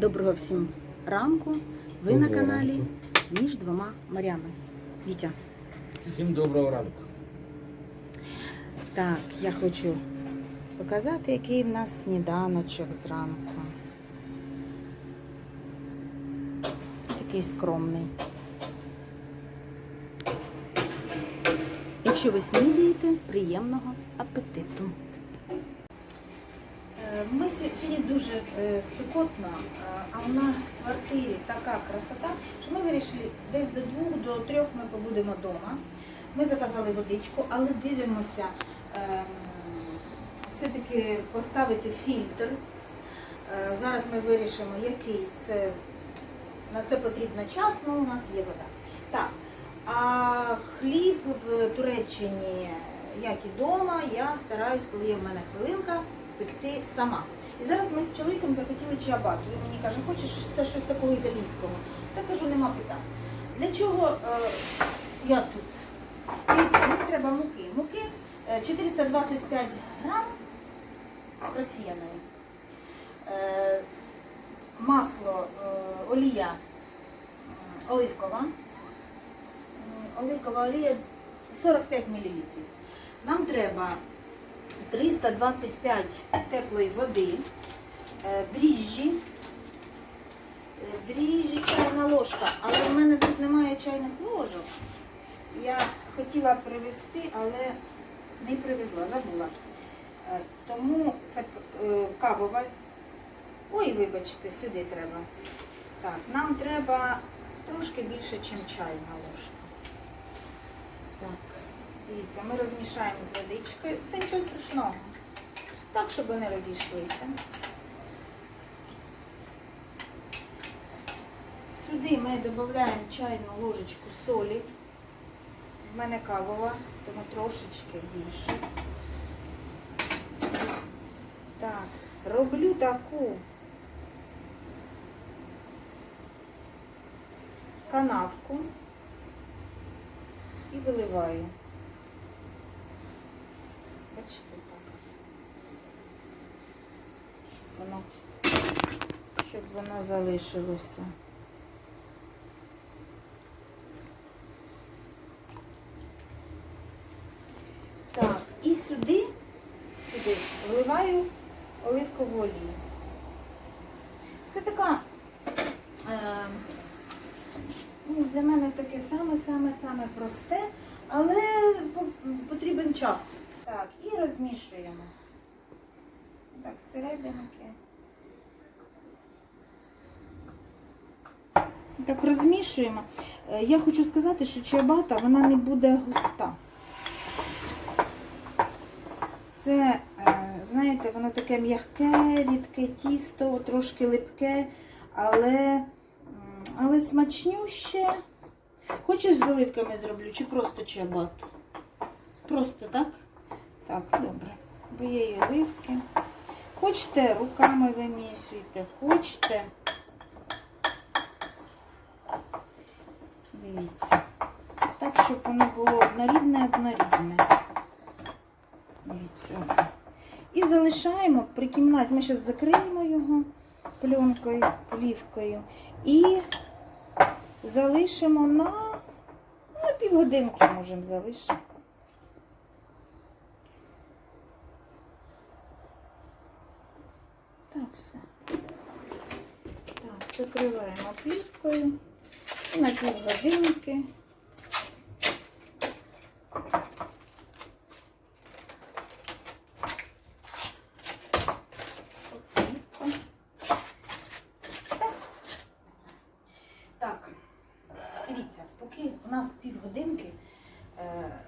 Доброго всім ранку. Ви на каналі ранку. між двома морями. Вітя. Всім доброго ранку. Так, я хочу показати, який в нас сніданочок зранку. Такий скромний. Якщо ви снідаєте, приємного апетиту. Ми сьогодні дуже е, спекотно, е, а у нас в квартирі така красота, що ми вирішили десь до двох, до трьох ми побудемо вдома. Ми заказали водичку, але дивимося ем, все-таки поставити фільтр. Е, Зараз ми вирішимо, який це на це потрібно час, але у нас є вода. Так, а хліб в Туреччині, як і вдома, я стараюсь, коли є в мене хвилинка, пекти сама. І зараз ми з чоловіком захотіли чиабату. Він мені каже, хочеш це щось такого італійського? Та кажу, нема питань. Для чого е, я тут? Дивіться, мені треба муки. Муки е, 425 грам просіяної. Е, Масло, е, олія оливкова. Оливкова олія 45 мл. Нам треба 325 теплої води, е, дріжджі, е, дріжджі чайна ложка, але в мене тут немає чайних ложок. Я хотіла привезти, але не привезла, забула. Е, Тому це кавова. Ой, вибачте, сюди треба. Так, нам треба трошки більше, ніж чайна ложка. Дивіться, ми розмішаємо з водичкою. Це нічого страшного. Так, щоб вони розійшлися. Сюди ми додаємо чайну ложечку солі. В мене кавова, тому трошечки більше. Так, роблю таку канавку і виливаю. Бачите так. Щоб воно, щоб воно залишилося. Так, і сюди, сюди вливаю оливкову олію. Це така е, ну, для мене таке саме-саме-саме просте, але потрібен час. Так, і розмішуємо. Так, зсерединки. Так, розмішуємо. Е, Я хочу сказати, що чиабата, вона не буде густа. Це, е, знаєте, воно таке м'яке, рідке тісто, трошки липке, але, але смачнюще. Хочеш з оливками зроблю чи просто чиабату? Просто так? Так, добре. Бо є і оливки. Хочете, руками вимісуйте, хочете. Дивіться. Так, щоб воно було однорідне, однорідне. Дивіться. І залишаємо при кімнаті. Ми зараз закриємо його пленкою, плівкою. І залишимо на, на півгодинки можемо залишити. Так, все. Так, закриваємо плівкою. І на півгодинки. Плівка. Все. Так, дивіться, поки у нас півгодинки е,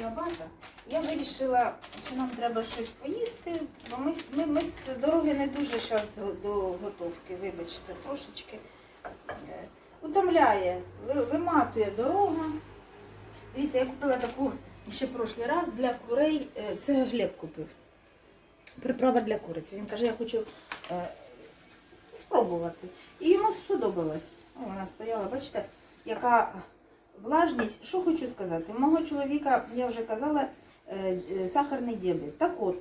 чиабата, я вирішила, що нам треба щось поїсти, бо ми, ми, ми з дороги не дуже зараз до готовки, вибачте, трошечки е, утомляє, виматує дорога. Дивіться, я купила таку ще прошлий раз для курей, е, це Глеб купив. Приправа для куриці. Він каже, я хочу е, спробувати. І йому сподобалось. Вона стояла, бачите, яка влажність, що хочу сказати, у мого чоловіка, я вже казала, е, е, сахарний діабет. Так от,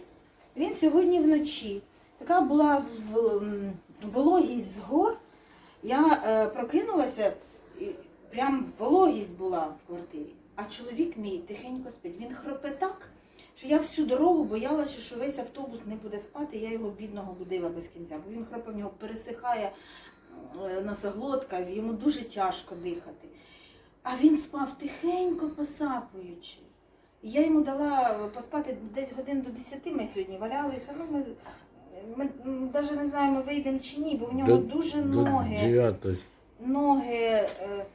він сьогодні вночі, така була вологість з гор, я е, прокинулася, прям вологість була в квартирі. А чоловік мій тихенько спить. Він хропе так, що я всю дорогу боялася, що весь автобус не буде спати, я його бідного будила без кінця, бо він хропе в нього пересихає носоглотка, йому дуже тяжко дихати. А він спав тихенько посапуючи. Я йому дала е, поспати десь годин до 10 ми сьогодні валялися. Ну, Ми навіть не знаємо, вийдемо чи ні, бо в нього до, дуже до ноги 9. ноги е,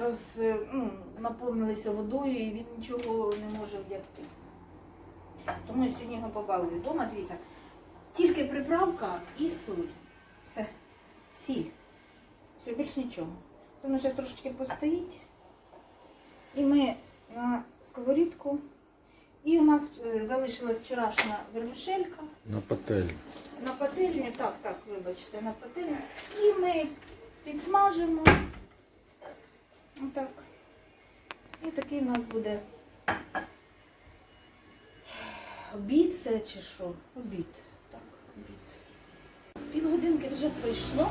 роз, е, ну, наповнилися водою і він нічого не може вдягти. Тому я сьогодні його побалую вдома, дивіться. Тільки приправка і сіль. Все. Сіль. Все, більш нічого. Це воно ще трошечки постоїть. І ми на сковорідку. І у нас е, залишилась вчорашня вермішелька. На пательні. На пательню, так, так, вибачте, на пательні. І ми підсмажимо. Отак. І такий у нас буде обід це чи що? Обід. Так, обід. Півгодинки вже пройшло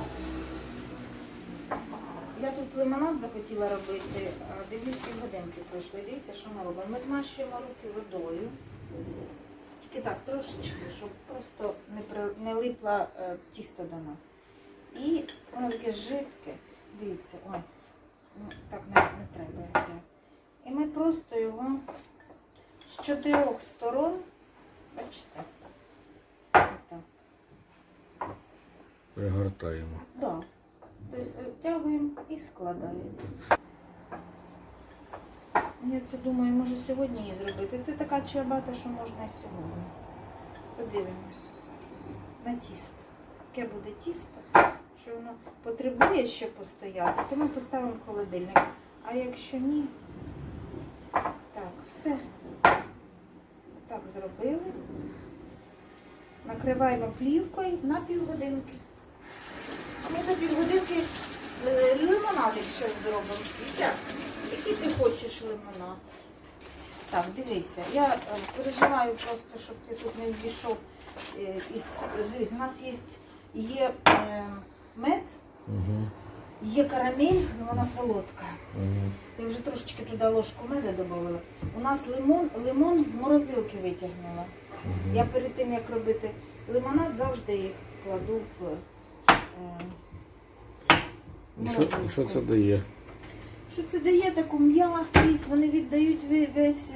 я тут лимонад захотіла робити, дивлюсь півгодинки пройшли. Дивіться, що ми робимо. Ми змащуємо руки водою. Тільки так, трошечки, щоб просто не при... не липла е, тісто до нас. І воно таке жидке. Дивіться, ой, ну, так не, не треба. І ми просто його з чотирьох сторон, бачите, так. Пригортаємо. Да. Тобто е, втягуємо і складаємо. Я це думаю, може сьогодні її зробити. Це така чиабата, що можна і сьогодні. Подивимося зараз на тісто. Яке буде тісто, що воно потребує ще постояти, то ми поставимо в холодильник. А якщо ні, так, все так зробили. Накриваємо плівкою на півгодинки. Ми за півгодинки е, лимонад, якщо зробимо. Так. Який ти хочеш лимонад? Так, дивися, я е, переживаю просто, щоб ти тут не ввійшов. Е, дивись, у нас є є мед, є карамель, але вона солодка. Я вже трошечки туди ложку меда додавала. У нас лимон лимон з морозилки витягнула. Я перед тим, як робити лимонад, завжди їх кладу в. Ну, що, що це дає? Що це дає таку м'якість, вони віддають весь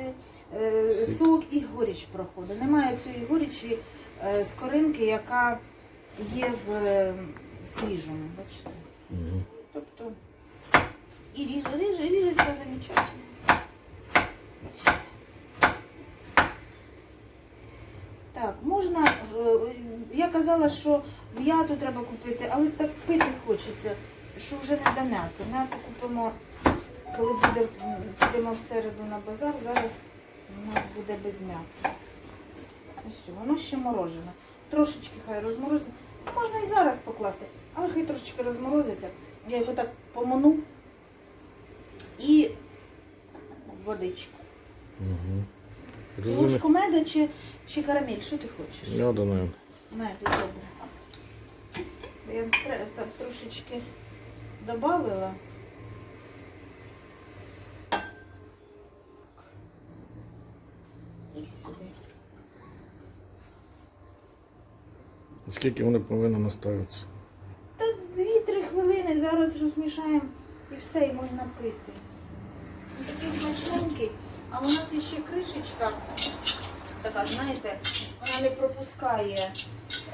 е, сок і горіч проходить. Немає цієї горічі е, скоринки, яка є в е, свіжому, бачите? Угу. Тобто і ріже, ріже, ріжеться замечательно. Так, можна, е, я казала, що м'яту треба купити, але так пити хочеться що вже не до м'яки. М'яку купимо, коли буде, підемо в середу на базар, зараз у нас буде без м'яки. Ось, воно ще морожене. Трошечки хай розморозиться. Можна і зараз покласти, але хай трошечки розморозиться. Я його так поману і водичку. Угу. Розумі... Ложку меда чи, чи карамель, що ти хочеш? Я думаю. Мед добре. Я е, трошечки добавила. І сюди. Скільки вони повинні наставитися? Та 2-3 хвилини, зараз розмішаємо і все, і можна пити. Такий смачненький, а у нас ще кришечка, така, знаєте, вона не пропускає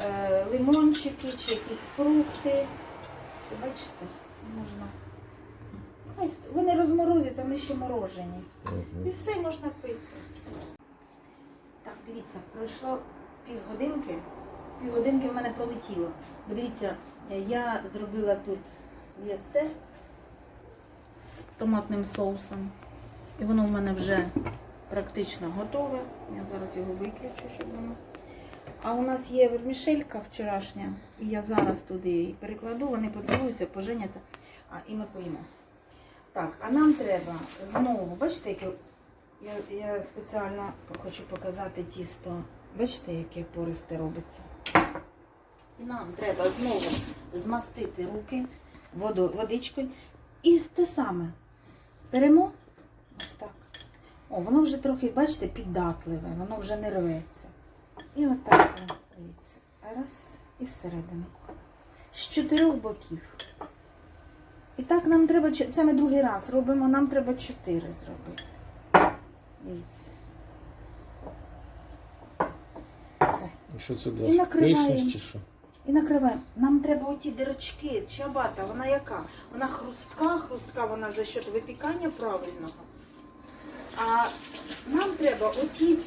е, лимончики чи якісь фрукти. Все бачите? можна. Вони розморозяться, вони ще морожені. І все можна пити. Так, дивіться, пройшло півгодинки. Півгодинки в мене пролетіло. Бо дивіться, я зробила тут м'ясце з томатним соусом. І воно в мене вже практично готове. Я зараз його виключу, щоб воно. А у нас є вермішелька вчорашня, і я зараз туди її перекладу, вони поцілуються, поженяться. А, І ми поїмо. Так, а нам треба знову, бачите, яке я я спеціально хочу показати тісто. Бачите, яке пористе робиться. Нам треба знову змастити руки воду, водичкою. І те саме беремо ось так. О, воно вже трохи, бачите, піддатливе, воно вже не рветься. І отак, дивіться. Раз, і всередину. З чотирьох боків. І так нам треба, це ми другий раз робимо, нам треба чотири зробити. Дивіться. Все. І що це І накриваємо. Чи що? І накриваємо. Нам треба оті дирочки, чабата, вона яка? Вона хрустка, хрустка вона за счет випікання правильного. А нам треба оті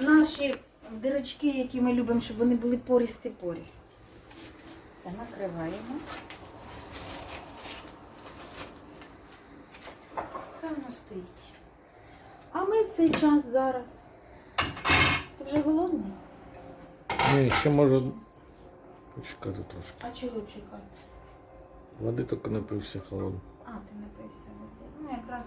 наші дирочки, які ми любимо, щоб вони були порісті-порісті. Все, накриваємо. Хай воно стоїть. А ми в цей час зараз. Ти вже голодний? Ні, ще можу почекати трошки. А чого чекати? Води тільки напився холодно. А, ти напився води. Ну, якраз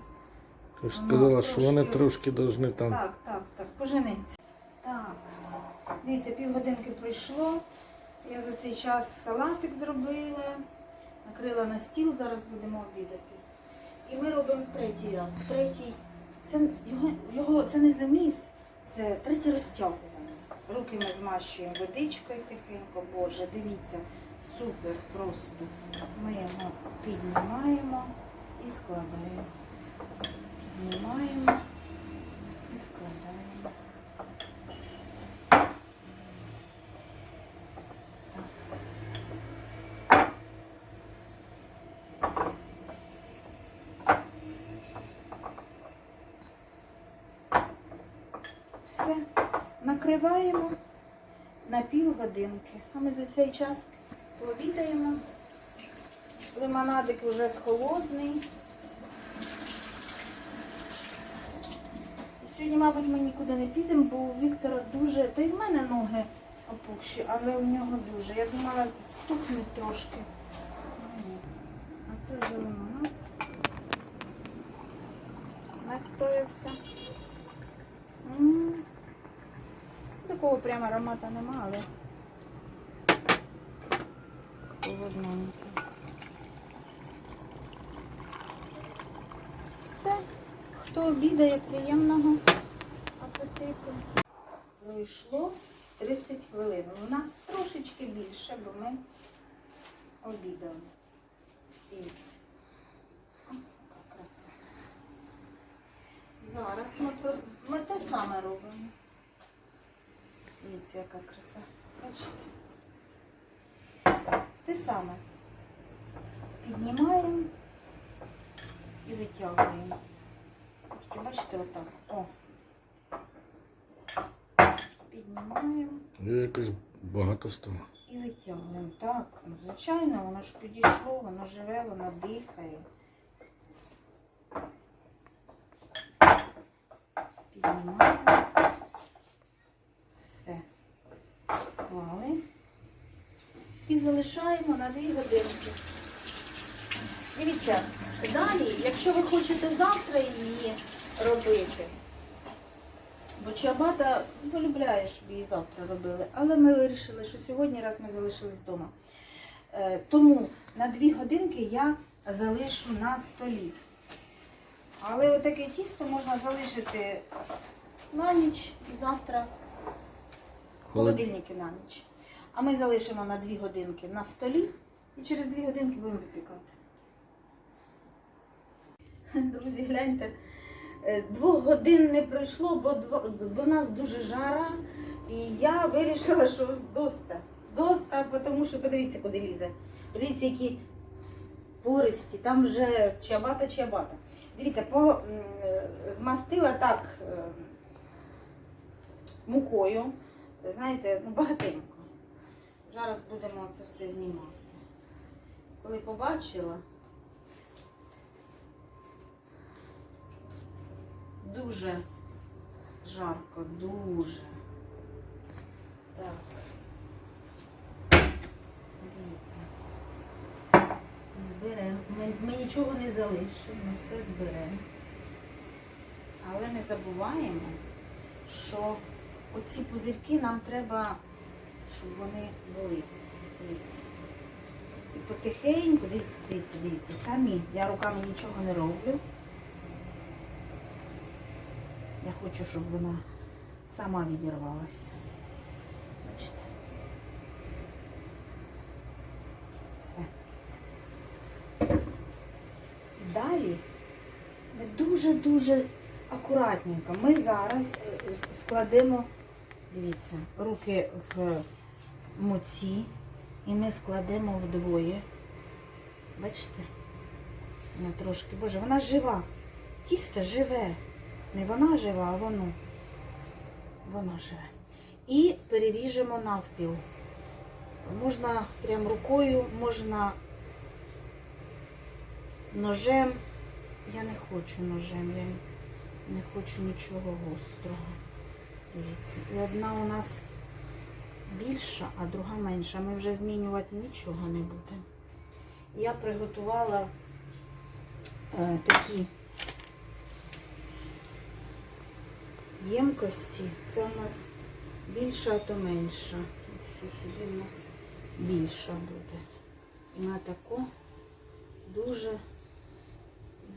Ти ж сказала, що вони трошки повинні там. так, так, так, пожениться. Так. Дивіться, півгодинки пройшло. Я за цей час салатик зробила, накрила на стіл, зараз будемо обідати. І ми робимо третій раз. Третій. Це його, його це не заміс, це третє розтягування. Руки ми змащуємо водичкою тихенько. Боже, дивіться, супер просто. Ми його піднімаємо і складаємо. Піднімаємо і складаємо. Все, накриваємо на півгодинки. А ми за цей час пообідаємо. Лимонадик вже схолодний. Сьогодні, мабуть, ми нікуди не підемо, бо у Віктора дуже, та й в мене ноги опухші, але у нього дуже. Я думала, стукнуть трошки. А це вже лимонад. Настоявся. М. Такого прямо аромата нема, але холодненький. Все. Хто обідає, приємного апетиту. Пройшло 30 хвилин. У нас трошечки більше, бо ми обідали. Дивіться. Зараз ми, ми те саме робимо. Дивіться, яка краса. Бачите? Те саме. Піднімаємо і витягуємо. Тільки бачите, отак. О. Піднімаємо Я якось багато стало. і витягуємо. Так, ну, звичайно, воно ж підійшло, воно живе, воно дихає. Піднімаємо. Все. Склали. І залишаємо на 2 годинки. Дивіться, далі, якщо ви хочете завтра її робити, бо чабата полюбляє, щоб її завтра робили, але ми вирішили, що сьогодні, раз ми залишились вдома. Е, Тому на 2 годинки я залишу на столі. Але отаке тісто можна залишити на ніч і завтра холодильники на ніч. А ми залишимо на 2 годинки на столі і через 2 годинки будемо випікати. Друзі, гляньте, е, двох годин не пройшло, бо, бо в нас дуже жара. І я вирішила, що доста. Доста, тому що подивіться, куди лізе. Дивіться, які пористі, там вже чабата чабата. Дивіться, по, е, змастила так е, мукою, знаєте, ну багатенько. Зараз будемо це все знімати. Коли побачила, дуже жарко, дуже. Так. Дивіться. Зберемо. Ми, ми нічого не залишимо, ми все зберемо. Але не забуваємо, що оці пузирки нам треба, щоб вони були. Дивіться. І потихеньку, дивіться, дивіться, дивіться, самі. Я руками нічого не роблю. Я хочу, щоб вона сама відірвалася. Бачите? Все. І далі ми дуже-дуже акуратненько. Ми зараз е, складемо, дивіться, руки в муці і ми складемо вдвоє. Бачите? Вона трошки, боже, вона жива. Тісто живе. Не вона жива, а воно. Воно живе. І переріжемо навпіл. Можна прям рукою, можна ножем. Я не хочу ножем, я не хочу нічого гострого. Дивіться. І одна у нас більша, а друга менша. Ми вже змінювати нічого не будемо. Я приготувала е, такі ємкості. Це у нас більша, а то менша. Ось сюди у нас більша буде. І на таку дуже,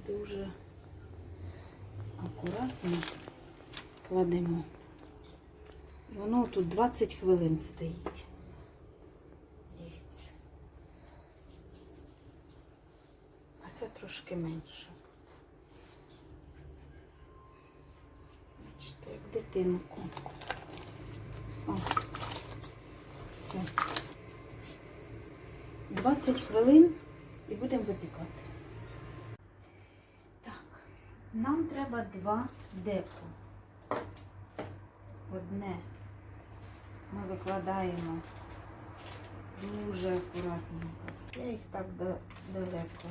дуже акуратно кладемо. І воно тут 20 хвилин стоїть. Дивіться. А це трошки менше. Бачите, як дитинку. О, все. 20 хвилин і будемо випікати. Так, нам треба два деко. Одне ми викладаємо дуже акуратненько. Я їх так далеко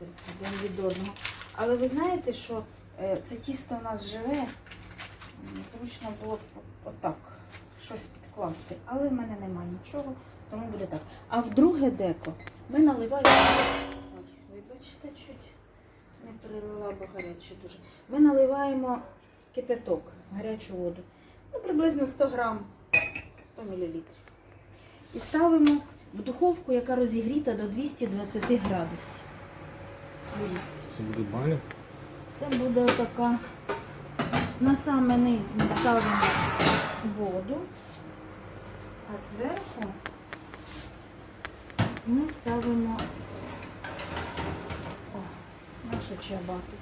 один від одного. Але ви знаєте, що е, це тісто у нас живе. Зручно було отак щось підкласти. Але в мене нема нічого, тому буде так. А в друге деко ми наливаємо. Ой, ви бачите, чуть не перелила, бо гаряче дуже. Ми наливаємо кипяток, гарячу воду. Ну, приблизно 100 грам, 100 мл. І ставимо в духовку, яка розігріта до 220 градусів. Це буде баня? Це буде така на саме низ ми ставимо воду, а зверху ми ставимо о, нашу чабату.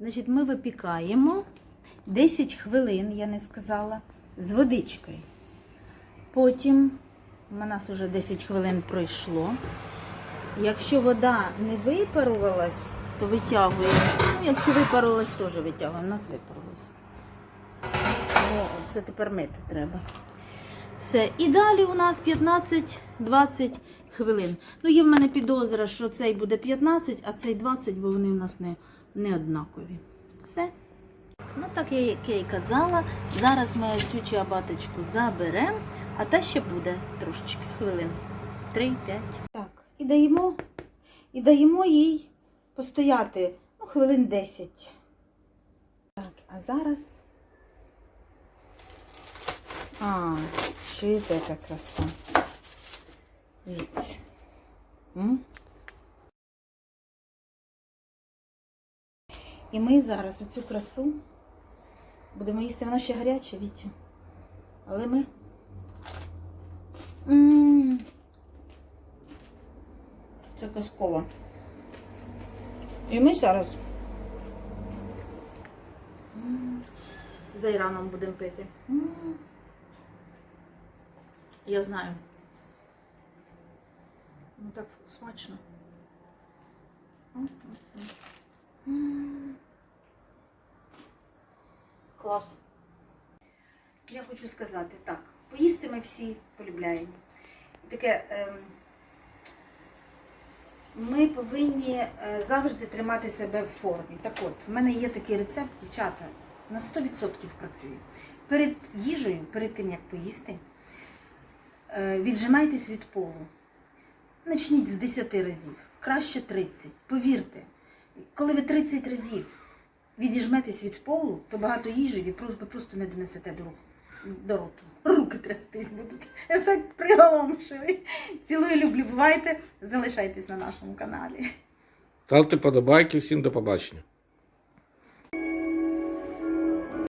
Значить, ми випікаємо 10 хвилин, я не сказала, з водичкою. Потім у нас вже 10 хвилин пройшло. Якщо вода не випарувалась, то витягуємо. Ну, якщо випарувалась, теж витягуємо. У нас випарувалась. О, це тепер мити треба. Все. І далі у нас 15-20 хвилин. Ну, є в мене підозра, що цей буде 15, а цей 20, бо вони в нас не, не однакові. Все. Ну, так я, як я і казала, зараз ми цю чабаточку заберемо, а та ще буде трошечки хвилин. 3-5. Так, і даємо, і даємо їй постояти ну, хвилин 10. Так, а зараз. А, чуєте, яка краса. Дивіться. І ми зараз оцю красу будемо їсти. Вона ще гаряча, Вітя. Але ми. М. Це казково. І ми зараз м, з будемо пити. Я знаю. Ну так смачно. М, м, м. М. Клас. Я хочу сказати так. Поїсти ми всі полюбляємо. Таке. ем, ми повинні е, завжди тримати себе в формі. Так от, в мене є такий рецепт, дівчата, на 100% працює. Перед їжею, перед тим як поїсти, е, віджимайтесь від полу. Почніть з 10 разів, краще 30. Повірте, коли ви 30 разів відіжметесь від полу, то багато їжі ви просто не донесете до, рук до роту. Руки трястись будуть. Ефект приголомшивий. Цілую, люблю, бувайте. Залишайтесь на нашому каналі. Ставте подобайки, всім до побачення.